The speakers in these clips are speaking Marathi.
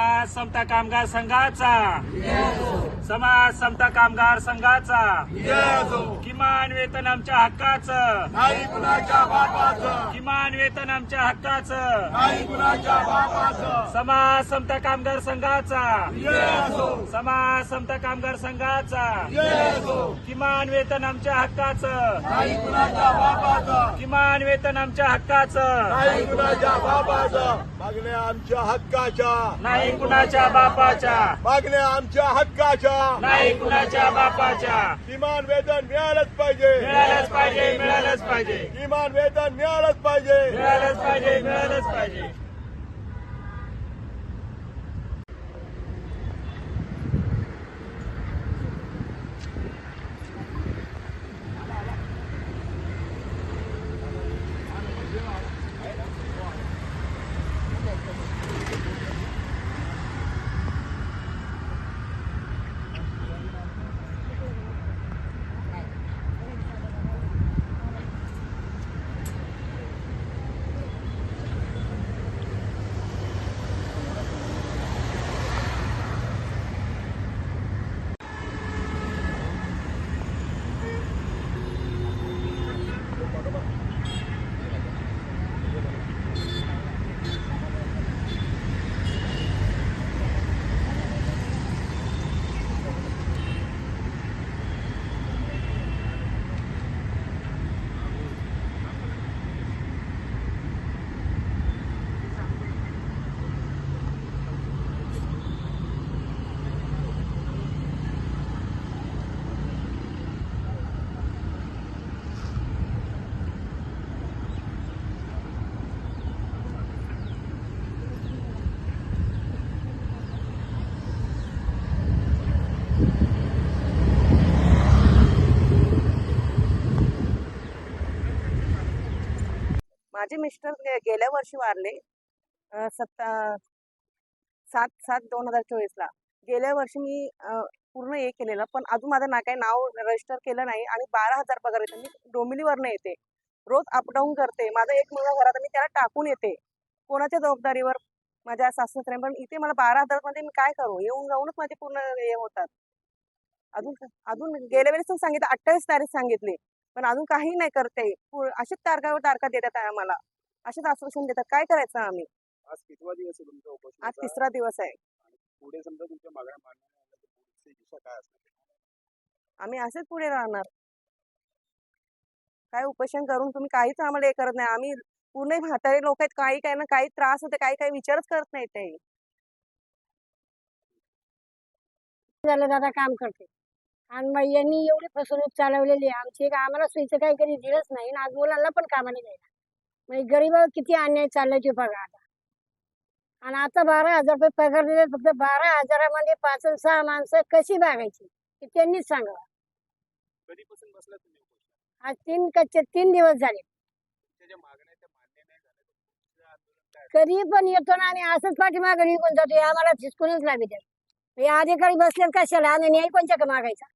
समाज समता कामगार संघाचा. समाज समता कामगार संघाचा. किमान वेतन आमच्या हक्काचं. नाही कुणाच्या बापाचं. किमान वेतन आमच्या हक्काचं. नाही कुणाच्या बापाचं. समाज समता कामगार संघाचा. समाज समता कामगार संघाचा. किमान वेतन आमच्या हक्काचं. नाही कुणाच्या बापाचं. किमान वेतन आमच्या हक्काचं. नाही कुणाच्या बापाचं. मागण्या आमच्या हक्काच्या. नाही कुणाच्या बापाच्या. मागण्या आमच्या हक्काच्या. नाही कुणाच्या बापाच्या. किमान वेतन मिळालंच पाहिजे. मिळालंच पाहिजे मिळालंच पाहिजे. किमान वेतन मिळालंच पाहिजे. मिळालंच पाहिजे मिळालंच पाहिजे. माझे मिस्टर गेल्या वर्षी वारले सत्ता सात सात दोन हजार चोवीसला गेल्या वर्षी मी पूर्ण हे केलेलं पण अजून माझं ना काही नाव रजिस्टर केलं नाही आणि बारा हजार पगार येतो. मी डोंबिवलीवरनं येते. रोज अपडाऊन करते. माझा एक मुलगा घरात मी त्याला टाकून येते. कोणाच्या जबाबदारीवर? माझ्या सासरे पण इथे मला बारा हजारमध्ये मी काय करू? येऊन जाऊनच माझे पूर्ण हे होतात. अजून अजून गेल्या वेळेस सांगितलं अठ्ठावीस तारीख सांगितली. पण अजून काही नाही करते. पु- अशीच तारखावर तारखा देतात आम्हाला असेच आश्वासन देतात. काय करायचं आम्ही? आज कितवा दिवस आहे तुमचा आज तिसरा दिवस आहे. पुढे समजा तुमच्या मागण्या मान्य दिशा काय असणार? आम्ही असेच पुढे राहणार. काय उपोषण करून तुम्ही काहीच आम्हाला हे करत नाही. आम्ही पूर्ण म्हातारे लोक आहेत. काही काही ना काही त्रास होते. काही काही विचारच करत नाही ते. झालं दादा काम करते. आणि मग यांनी एवढी फसवणूक चालवलेली आहे. आमची एक आम्हाला सोयीचं काही कधी दिलंच नाही आणि आज मुलांना पण कामाला द्यायला म्हणजे गरीब किती अन्याय चाललाय ते बघा आता. आणि आता बारा हजार रुपये पगार दिले फक्त बारा हजारामध्ये पाच आणि सहा माणसं कशी बागायची ते त्यांनीच सांगावं. कधीपासून बसला तुम्ही आज तीन कच्चे तीन दिवस झाले. तुमच्या ज्या मागण्या आहेत त्या मान्य नाही झाल्या तर पुढचं आंदोलन काय असणार? कधी पण येतो ना आणि असंच पाठीमागे निघून जातो हे आम्हाला हिसकूनच लावी द्या. हे अधिकारी बसलेत कशाला? आणि न्याय कोणच्या का मागायचा?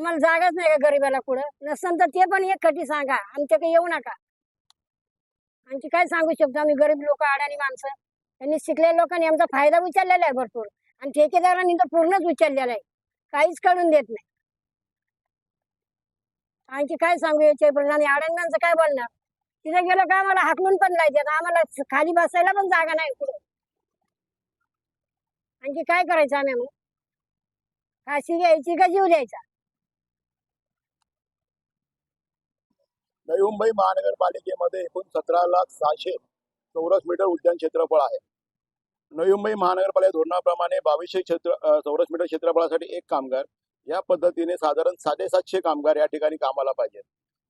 आम्हाला जागाच नाही का गरीबाला कुठं? नसन तर ते पण एक खटी सांगा. आमच्याकडे येऊ नका. आमची काय सांगू शकतो आम्ही? गरीब लोक अडाणी माणसं. त्यांनी शिकलेल्या लोकांनी आमचा फायदा उचललेला आहे भरपूर. आणि ठेकेदारांनी तर पूर्णच उचललेला आहे. काहीच कळून देत नाही. आणखी काय सांगू याच्या आणि अडाण्यांचं काय बोलणार? तिथे गेलं का आम्हाला हाकलून पण लायचे आम्हाला खाली बसायला पण जागा नाही कुठे. आणखी काय करायचं आम्ही मग? फाशी घ्यायची का जीव द्यायचा? नवी मुंबई महानगरपालिकेमध्ये एकूण सतरा लाख सहाशे चौरस मीटर उद्यान क्षेत्रफळ आहे. नवी मुंबई महानगरपालिका धोरणाप्रमाणे बावीसशे क्षेत्र चौरस मीटर क्षेत्रफळासाठी एक कामगार. या पद्धतीने साधारण साडेसातशे कामगार या ठिकाणी कामाला पाहिजेत.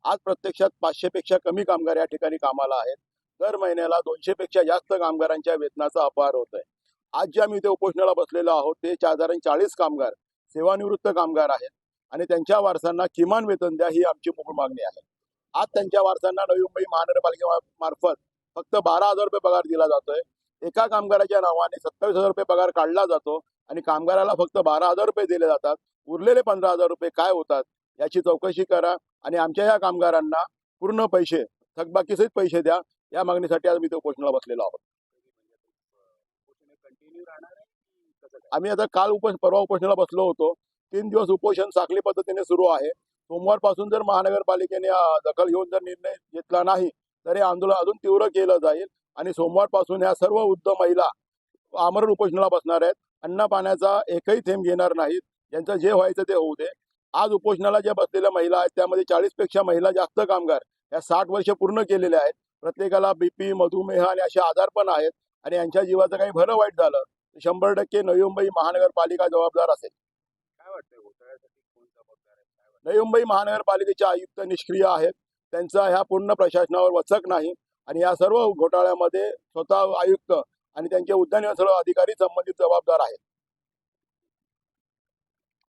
आज प्रत्यक्षात पाचशे पेक्षा कमी कामगार या ठिकाणी कामाला आहेत. दर महिन्याला दोनशे पेक्षा जास्त कामगारांच्या वेतनाचा अपहार होत आहे आज जे आम्ही इथे उपोषणाला बसलेलो आहोत ते साधारण चाळीस कामगार सेवानिवृत्त कामगार आहेत. आणि त्यांच्या वारसांना किमान वेतन द्या ही आमची मूळ मागणी आहे. आज त्यांच्या वारसांना नवी मुंबई महानगरपालिकेमार्फत फक्त बारा हजार रुपये पगार दिला जातोय. एका कामगाराच्या नावाने सत्तावीस हजार रुपये पगार काढला जातो आणि कामगाराला फक्त बारा हजार रुपये दिले जातात. उरलेले पंधरा हजार रुपये काय होतात याची चौकशी करा आणि आमच्या या कामगारांना पूर्ण पैसे थकबाकीसहित पैसे द्या. या मागणीसाठी आज मी ते उपोषणाला बसलेलो आहोत. आम्ही आता काल उपोष परवा उपोषणाला बसलो होतो. तीन दिवस उपोषण साखळी पद्धतीने सुरू आहे. सोमवारपासून जर महानगरपालिकेने दखल घेऊन जर निर्णय घेतला नाही तर हे आंदोलन अजून तीव्र केलं जाईल. आणि सोमवारपासून ह्या सर्व वृद्ध महिला आमरण उपोषणाला बसणार आहेत. अन्न पाण्याचा एकही थेंब घेणार नाहीत. ज्यांचं जे व्हायचं ते होऊ दे. आज उपोषणाला ज्या बसलेल्या महिला आहेत त्यामध्ये चाळीसपेक्षा महिला जास्त कामगार या साठ वर्ष पूर्ण केलेल्या आहेत. प्रत्येकाला बीपी मधुमेह आणि असे आजार पण आहेत. आणि यांच्या जीवाचं काही भरं वाईट झालं शंभर टक्के नवी मुंबई महानगरपालिका जबाबदार असेल. काय वाटतंय घोटाळ्यासाठी कोण जबाबदार आहे काय वाटतं नवी मुंबई महानगरपालिकेचे आयुक्त निष्क्रिय आहेत. त्यांचा ह्या पूर्ण प्रशासनावर वचक नाही. आणि या सर्व घोटाळ्यामध्ये स्वतः आयुक्त आणि त्यांचे उद्यान सर्व अधिकारी संबंधित जबाबदार आहेत.